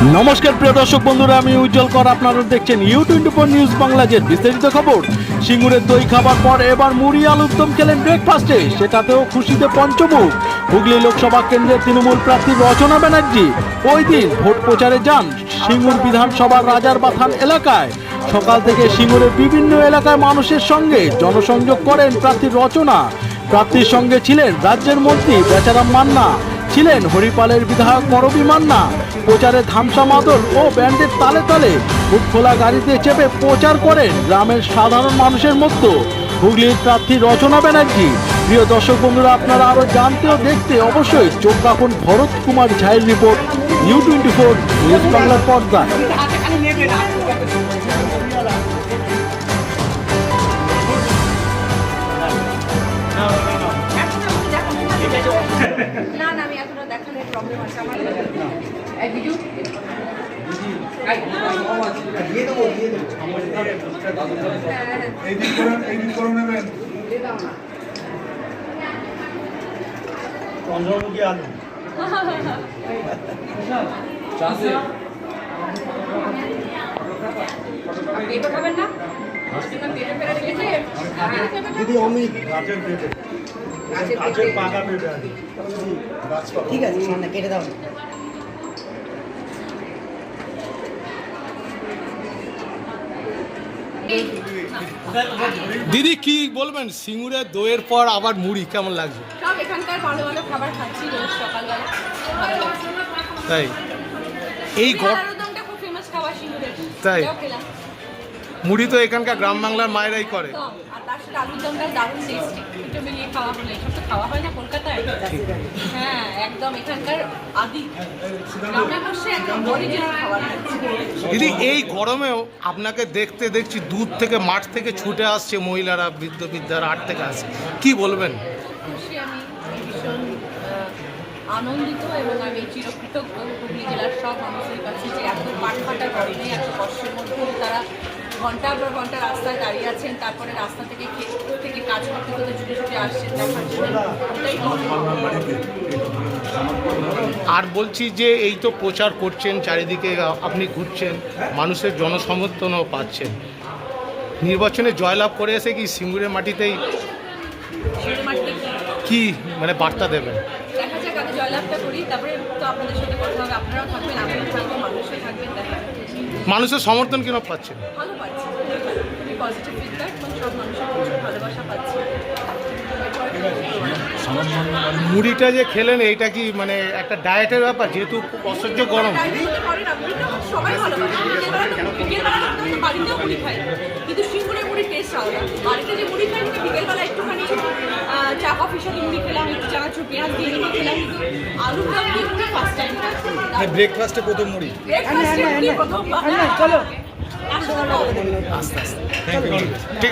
নমস্কার, প্রিয় দর্শক বন্ধুরা, আমি উজ্জ্বল কর। আপনারা দেখছেন ইউ টোয়েন্টি ফোর নিউজ বাংলাদেশের বিস্তারিত খবর। সিঙ্গুরের দই খাবার পর এবার মুড়ি আলুর দম খেলেন ব্রেকফাস্টে সেটাতেও খুশিতে পঞ্চমুখ। হুগলি লোকসভা কেন্দ্রের তৃণমূল প্রার্থী রচনা ব্যানার্জি। ওই দিন ভোট প্রচারে যান সিঙ্গুর বিধানসভার রাজার বাথান এলাকায়। সকাল থেকে সিঙ্গুরের বিভিন্ন এলাকায় মানুষের সঙ্গে জনসংযোগ করেন প্রার্থী রচনা। প্রার্থীর সঙ্গে ছিলেন রাজ্যের মন্ত্রী বেচারাম মান্না। ছিলেন হরিপালের বিধায়ক মরবী মান্না। প্রচারে ধামসা মাদল ও ব্যান্ডের তালে তালে। খোলা গাড়িতে চেপে প্রচার করেন গ্রামের সাধারণ মানুষের মতো হুগলির প্রার্থী রচনা ব্যানার্জি। প্রিয় দর্শক বন্ধুরা, আপনারা আরও জানতে ও দেখতে অবশ্যই চোখ রাখুন Bharat Kumar ঝাইয়ের report, new twenty four, news বাংলার পর্দায়। এখনও প্রবলেম আছে আমার এই ভিডিও এই দিন করে এই দিন করে নেবেন চন্দ্রমুখী আলু পেঁপে খাবেন না দিদি অমিত গাছের পেঁপে ঠিক আছে সামনে কেটে দাও। দিদি কি বলবেন? সিঙ্গুরের দইয়ের পর আবার মুড়ি কেমন লাগছে? সব এখানকার ভালো ভালো খাবার খাচ্ছি রোজ সকালবেলা। তাই। এই সিঙ্গুরের তাই? মুড়ি তো এখানকার গ্রাম বাংলার মায়েরাই করে। তার সাথে আলুর দমটা দারুণ টেস্টি দুটো মিলিয়ে খাওয়া হলে এসব তো খাওয়া হয় না কলকাতায়। হ্যাঁ একদম এখানকার আদি। গ্রামে বসে একদম অরিজিনাল খাবার দিদি এই গরমেও আপনাকে দেখতে দেখছি দূর থেকে মাঠ থেকে ছুটে আসছে মহিলারা বৃদ্ধ বৃদ্ধারা আট থেকে আসছে কি বলবেন? খুশি আমি ভীষণ আনন্দিত এবং আমি চিরকৃতজ্ঞ। হুগলি জেলার সব মানুষের কাছে যে এত পাট ফাটা গরমে এত কষ্টের মধ্যেও তারা ঘণ্টার পর ঘণ্টা রাস্তায় দাঁড়িয়ে আছেন তারপরে রাস্তা থেকে ক্ষেত থেকে কাজ করতে করতে ছুটে ছুটে আসছেন দেখার জন্য আর বলছি যে এই তো প্রচার করছেন চারিদিকে আপনি ঘুরছেন মানুষের জনসমর্থনও পাচ্ছেন। নির্বাচনে জয়লাভ করে এসে কি সিঙ্গুরের মাটিতেই কি? মানে বার্তা দেবেন? দেখা যাক আগে জয়লাভটা করি তারপরে তো আপনাদের সাথে কথা হবে আপনারাও থাকবেন আমিও থাকব। থাকবেন। মানুষের সমর্থন কেন পাচ্ছেন ভালো পাচ্ছি। খুবই পজিটিভ ফিডব্যাক এবং সব মানুষের প্রচুর ভালোবাসা পাচ্ছি। মুড়িটা যে খেলেন এইটা কি মানে একটা ডায়েটের ব্যাপার? যেহেতু অসহ্য গরম। সবাই ভালোবাসে। বিকেলবেলা তো- বাড়িতেও মুড়ি খাই। কিন্তু মুড়ির টেস্ট আলাদা। বাড়িতে যে মুড়ি খাই কিন্তু বিকেলবেলা একটুখানি আহ, চা কফির সাথে মুড়ি খেলাম একটু চানাচুর পেঁয়াজ দিয়ে মুড়ি খেলাম কিন্তু আলুর দম দিয়ে মুড়ি ফার্স্ট টাইম ব্রেকফাস্টে প্রথম মুড়ি ব্রেকফাস্টে হ্যাঁ প্রথমবার চলো আস্তে আস্তে থ্যাংক ইউ ঠিক